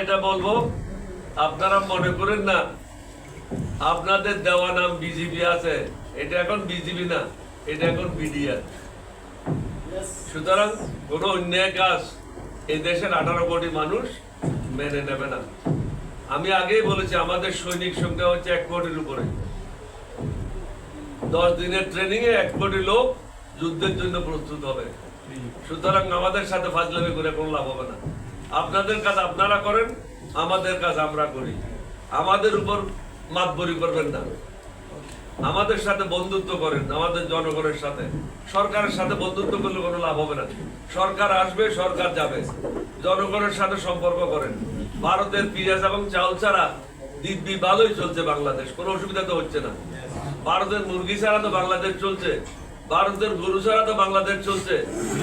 এটা বলব আপনারা মনে করেন না আপনাদের দেওয়া নাম বিজেপি আছে এটা এখন বিজেপি না এটা এখন বিডিআর সুতরাং কোনো অন্যায় কাজ এই দেশের আঠারো কোটি মানুষ মেনে নেবে না। আমি আগেই বলেছি আমাদের সৈনিক সংখ্যা হচ্ছে এক কোটির উপরে। দশ দিনের ট্রেনিং এ এক কোটি লোক যুদ্ধের জন্য প্রস্তুত হবে। সুতরাং আমাদের সাথে ফাজলামি করে কোনো লাভ হবে না। আপনাদের কাজ আপনারা করেন, আমাদের কাজ আমরা করি। আমাদের উপর মাতবরি করবেন না। আমাদের সাথে বন্ধুত্ব করেন, আমাদের জনগণের সাথে। সরকারের সাথে বন্ধুত্ব করলে কোনো লাভ হবে না। সরকার আসবে, সরকার যাবে। জনগণের সাথে সম্পর্ক করেন। ভারতের পেঁয়াজ এবং চাউল ছাড়া দিব্যি ভালোই চলছে বাংলাদেশ। কোনো অসুবিধা তো হচ্ছে না। ভারতের মুরগি ছাড়া তো বাংলাদেশ চলছে। ভারতের গরু ছাড়া তো বাংলাদেশ চলছে।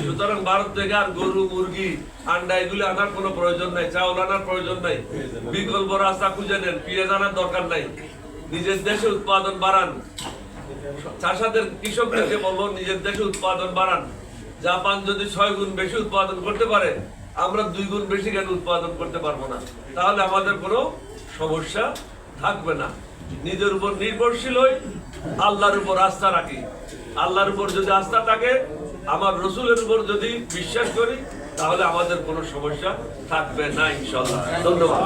সুতরাং ভারত থেকে আর গরু, মুরগি আন্ডা এগুলি আনার কোনো প্রয়োজন নাই, চাউল আনার প্রয়োজন নাই। বিকল্প রাস্তা খুঁজে নেন, পেঁয়াজ আনার দরকার নাই। নিজের দেশে উৎপাদন বাড়ান। চাষাদের কৃষকদেরকে বলব, নিজের দেশে উৎপাদন বাড়ান। জাপান যদি ছয় গুণ বেশি উৎপাদন করতে পারে, আমরা দুই গুণ বেশি কেন উৎপাদন করতে পারব না? তাহলে আমাদের কোনো সমস্যা থাকবে না। নিজের উপর নির্ভরশীল হই, আল্লাহর উপর আস্থা রাখি। আল্লাহর উপর যদি আস্থা থাকে, আমার রসুলের উপর যদি বিশ্বাস করি, তাহলে আমাদের কোনো সমস্যা থাকবে না ইনশাল্লাহ ধন্যবাদ।